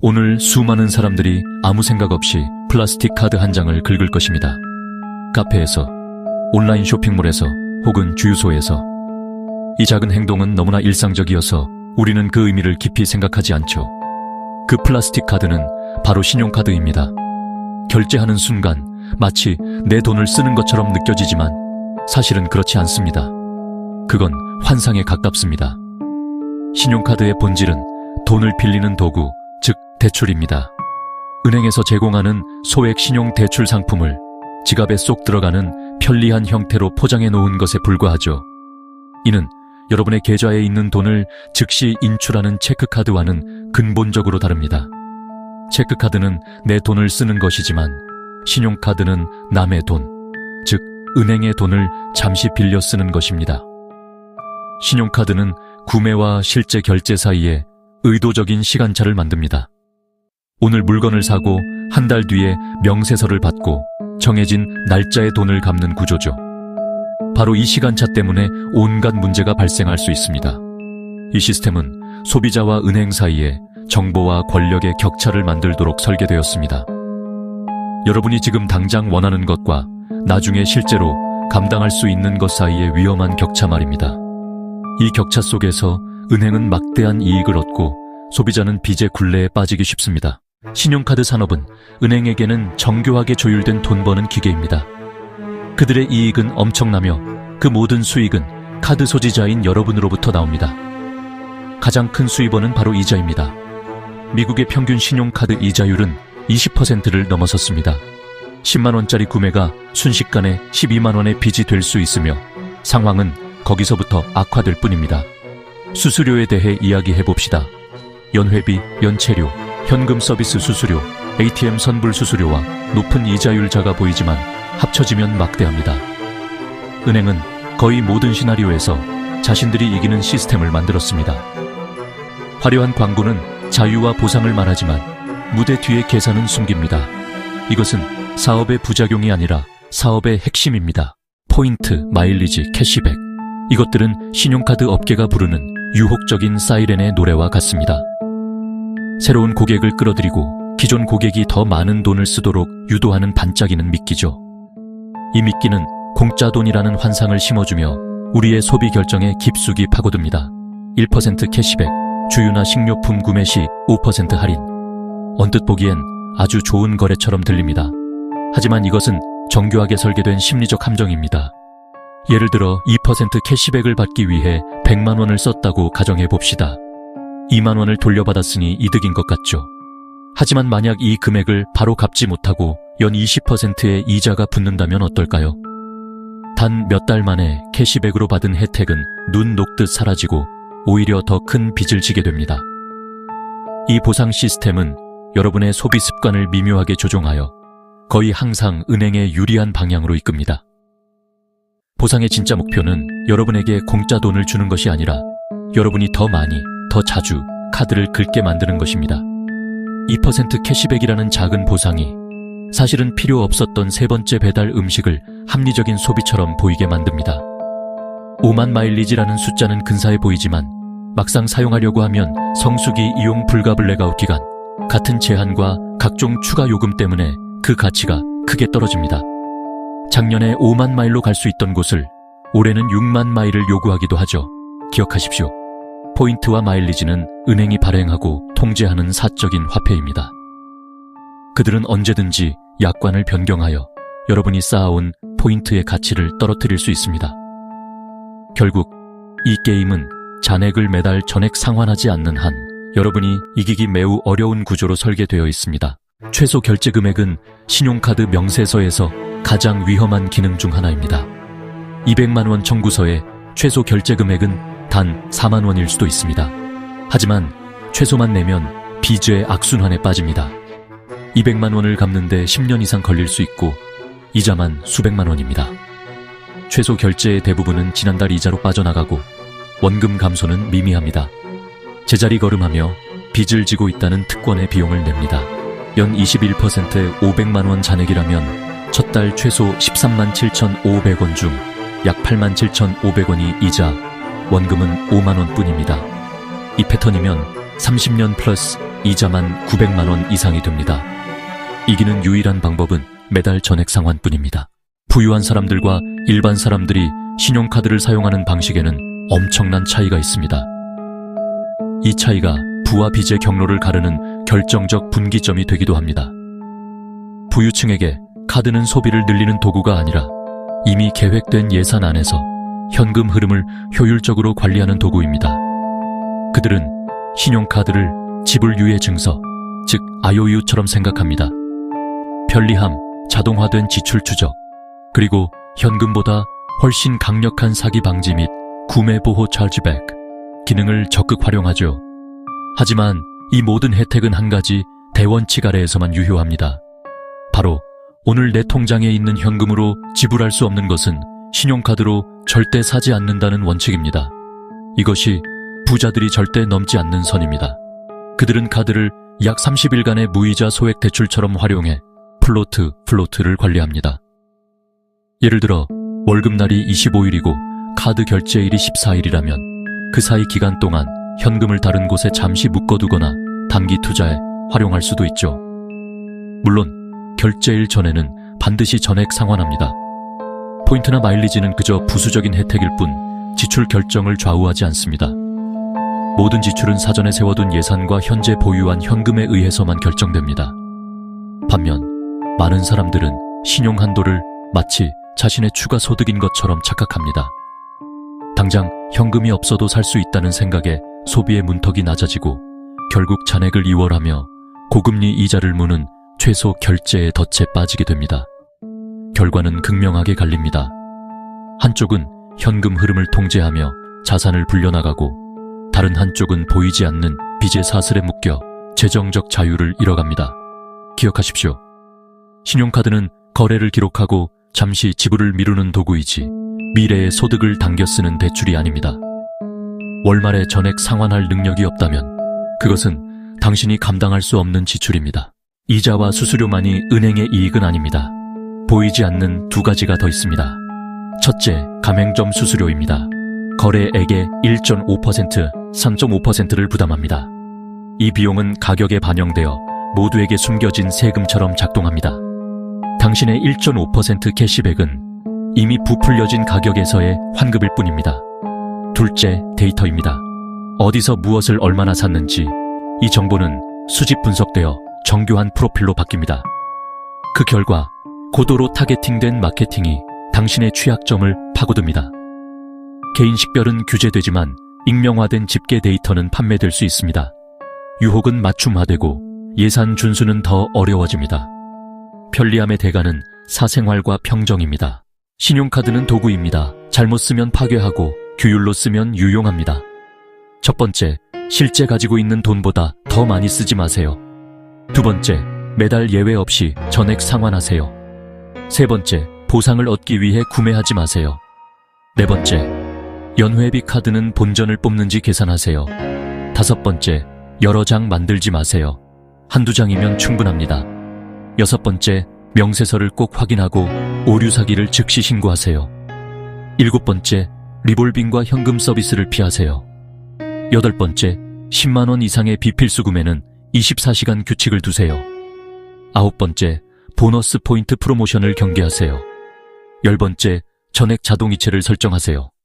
오늘 수많은 사람들이 아무 생각 없이 플라스틱 카드 한 장을 긁을 것입니다. 카페에서, 온라인 쇼핑몰에서, 혹은 주유소에서. 이 작은 행동은 너무나 일상적이어서 우리는 그 의미를 깊이 생각하지 않죠. 그 플라스틱 카드는 바로 신용카드입니다. 결제하는 순간 마치 내 돈을 쓰는 것처럼 느껴지지만 사실은 그렇지 않습니다. 그건 환상에 가깝습니다. 신용카드의 본질은 돈을 빌리는 도구, 즉 대출입니다. 은행에서 제공하는 소액 신용 대출 상품을 지갑에 쏙 들어가는 편리한 형태로 포장해 놓은 것에 불과하죠. 이는 여러분의 계좌에 있는 돈을 즉시 인출하는 체크카드와는 근본적으로 다릅니다. 체크카드는 내 돈을 쓰는 것이지만 신용카드는 남의 돈, 즉 은행의 돈을 잠시 빌려 쓰는 것입니다. 신용카드는 구매와 실제 결제 사이에 의도적인 시간차를 만듭니다. 오늘 물건을 사고 한 달 뒤에 명세서를 받고 정해진 날짜에 돈을 갚는 구조죠. 바로 이 시간차 때문에 온갖 문제가 발생할 수 있습니다. 이 시스템은 소비자와 은행 사이에 정보와 권력의 격차를 만들도록 설계되었습니다. 여러분이 지금 당장 원하는 것과 나중에 실제로 감당할 수 있는 것 사이의 위험한 격차 말입니다. 이 격차 속에서 은행은 막대한 이익을 얻고 소비자는 빚의 굴레에 빠지기 쉽습니다. 신용카드 산업은 은행에게는 정교하게 조율된 돈 버는 기계입니다. 그들의 이익은 엄청나며 그 모든 수익은 카드 소지자인 여러분으로부터 나옵니다. 가장 큰 수입원은 바로 이자입니다. 미국의 평균 신용카드 이자율은 20%를 넘어섰습니다. 10만원짜리 구매가 순식간에 12만원의 빚이 될 수 있으며 상황은 거기서부터 악화될 뿐입니다. 수수료에 대해 이야기해 봅시다. 연회비, 연체료, 현금 서비스 수수료, ATM 선불 수수료와 높은 이자율 자가 보이지만 합쳐지면 막대합니다. 은행은 거의 모든 시나리오에서 자신들이 이기는 시스템을 만들었습니다. 화려한 광고는 자유와 보상을 말하지만 무대 뒤의 계산은 숨깁니다. 이것은 사업의 부작용이 아니라 사업의 핵심입니다. 포인트, 마일리지, 캐시백. 이것들은 신용카드 업계가 부르는 유혹적인 사이렌의 노래와 같습니다. 새로운 고객을 끌어들이고 기존 고객이 더 많은 돈을 쓰도록 유도하는 반짝이는 미끼죠. 이 미끼는 공짜 돈이라는 환상을 심어주며 우리의 소비 결정에 깊숙이 파고듭니다. 1% 캐시백, 주유나 식료품 구매 시 5% 할인. 언뜻 보기엔 아주 좋은 거래처럼 들립니다. 하지만 이것은 정교하게 설계된 심리적 함정입니다. 예를 들어 2% 캐시백을 받기 위해 100만 원을 썼다고 가정해 봅시다. 2만 원을 돌려받았으니 이득인 것 같죠. 하지만 만약 이 금액을 바로 갚지 못하고 연 20%의 이자가 붙는다면 어떨까요? 단 몇 달 만에 캐시백으로 받은 혜택은 눈 녹듯 사라지고 오히려 더 큰 빚을 지게 됩니다. 이 보상 시스템은 여러분의 소비 습관을 미묘하게 조종하여 거의 항상 은행에 유리한 방향으로 이끕니다. 보상의 진짜 목표는 여러분에게 공짜 돈을 주는 것이 아니라 여러분이 더 많이, 더 자주 카드를 긁게 만드는 것입니다. 2% 캐시백이라는 작은 보상이 사실은 필요 없었던 세 번째 배달 음식을 합리적인 소비처럼 보이게 만듭니다. 5만 마일리지라는 숫자는 근사해 보이지만 막상 사용하려고 하면 성수기 이용 불가 블랙아웃 기간, 같은 제한과 각종 추가 요금 때문에 그 가치가 크게 떨어집니다. 작년에 5만 마일로 갈 수 있던 곳을 올해는 6만 마일을 요구하기도 하죠. 기억하십시오. 포인트와 마일리지는 은행이 발행하고 통제하는 사적인 화폐입니다. 그들은 언제든지 약관을 변경하여 여러분이 쌓아온 포인트의 가치를 떨어뜨릴 수 있습니다. 결국 이 게임은 잔액을 매달 전액 상환하지 않는 한 여러분이 이기기 매우 어려운 구조로 설계되어 있습니다. 최소 결제 금액은 신용카드 명세서에서 가장 위험한 기능 중 하나입니다. 200만 원 청구서에 최소 결제 금액은 단 4만 원일 수도 있습니다. 하지만 최소만 내면 빚의 악순환에 빠집니다. 200만 원을 갚는데 10년 이상 걸릴 수 있고 이자만 수백만 원입니다. 최소 결제의 대부분은 지난달 이자로 빠져나가고 원금 감소는 미미합니다. 제자리 걸음하며 빚을 지고 있다는 특권의 비용을 냅니다. 연 21%의 500만 원 잔액이라면 첫 달 최소 13만 7,500원 중 약 8만 7,500원이 이자, 원금은 5만 원 뿐입니다. 이 패턴이면 30년 플러스 이자만 900만원 이상이 됩니다. 이기는 유일한 방법은 매달 전액 상환뿐입니다. 부유한 사람들과 일반 사람들이 신용카드를 사용하는 방식에는 엄청난 차이가 있습니다. 이 차이가 부와 빚의 경로를 가르는 결정적 분기점이 되기도 합니다. 부유층에게 카드는 소비를 늘리는 도구가 아니라 이미 계획된 예산 안에서 현금 흐름을 효율적으로 관리하는 도구입니다. 그들은 신용카드를 지불유예 증서, 즉 IOU처럼 생각합니다. 편리함, 자동화된 지출 추적, 그리고 현금보다 훨씬 강력한 사기 방지 및 구매 보호 차지백 기능을 적극 활용하죠. 하지만 이 모든 혜택은 한 가지 대원칙 아래에서만 유효합니다. 바로 오늘 내 통장에 있는 현금으로 지불할 수 없는 것은 신용카드로 절대 사지 않는다는 원칙입니다. 이것이 부자들이 절대 넘지 않는 선입니다. 그들은 카드를 약 30일간의 무이자 소액 대출처럼 활용해 플로트, 플로트를 관리합니다. 예를 들어 월급날이 25일이고 카드 결제일이 14일이라면 그 사이 기간 동안 현금을 다른 곳에 잠시 묶어두거나 단기 투자에 활용할 수도 있죠. 물론 결제일 전에는 반드시 전액 상환합니다. 포인트나 마일리지는 그저 부수적인 혜택일 뿐 지출 결정을 좌우하지 않습니다. 모든 지출은 사전에 세워둔 예산과 현재 보유한 현금에 의해서만 결정됩니다. 반면 많은 사람들은 신용 한도를 마치 자신의 추가 소득인 것처럼 착각합니다. 당장 현금이 없어도 살 수 있다는 생각에 소비의 문턱이 낮아지고 결국 잔액을 이월하며 고금리 이자를 무는 최소 결제의 덫에 빠지게 됩니다. 결과는 극명하게 갈립니다. 한쪽은 현금 흐름을 통제하며 자산을 불려나가고 다른 한쪽은 보이지 않는 빚의 사슬에 묶여 재정적 자유를 잃어갑니다. 기억하십시오. 신용카드는 거래를 기록하고 잠시 지불을 미루는 도구이지 미래의 소득을 당겨 쓰는 대출이 아닙니다. 월말에 전액 상환할 능력이 없다면 그것은 당신이 감당할 수 없는 지출입니다. 이자와 수수료만이 은행의 이익은 아닙니다. 보이지 않는 두 가지가 더 있습니다. 첫째, 가맹점 수수료입니다. 거래액의 1.5%, 3.5%를 부담합니다. 이 비용은 가격에 반영되어 모두에게 숨겨진 세금처럼 작동합니다. 당신의 1.5% 캐시백은 이미 부풀려진 가격에서의 환급일 뿐입니다. 둘째, 데이터입니다. 어디서 무엇을 얼마나 샀는지 이 정보는 수집 분석되어 정교한 프로필로 바뀝니다. 그 결과 고도로 타겟팅된 마케팅이 당신의 취약점을 파고듭니다. 개인 식별은 규제되지만 익명화된 집계 데이터는 판매될 수 있습니다. 유혹은 맞춤화되고 예산 준수는 더 어려워집니다. 편리함의 대가는 사생활과 평정입니다. 신용카드는 도구입니다. 잘못 쓰면 파괴하고 규율로 쓰면 유용합니다. 첫 번째, 실제 가지고 있는 돈보다 더 많이 쓰지 마세요. 두 번째, 매달 예외 없이 전액 상환하세요. 세 번째, 보상을 얻기 위해 구매하지 마세요. 네 번째, 연회비 카드는 본전을 뽑는지 계산하세요. 다섯 번째, 여러 장 만들지 마세요. 한두 장이면 충분합니다. 여섯 번째, 명세서를 꼭 확인하고 오류 사기를 즉시 신고하세요. 일곱 번째, 리볼빙과 현금 서비스를 피하세요. 여덟 번째, 10만원 이상의 비필수 구매는 24시간 규칙을 두세요. 아홉 번째, 보너스 포인트 프로모션을 경계하세요. 열 번째, 전액 자동이체를 설정하세요.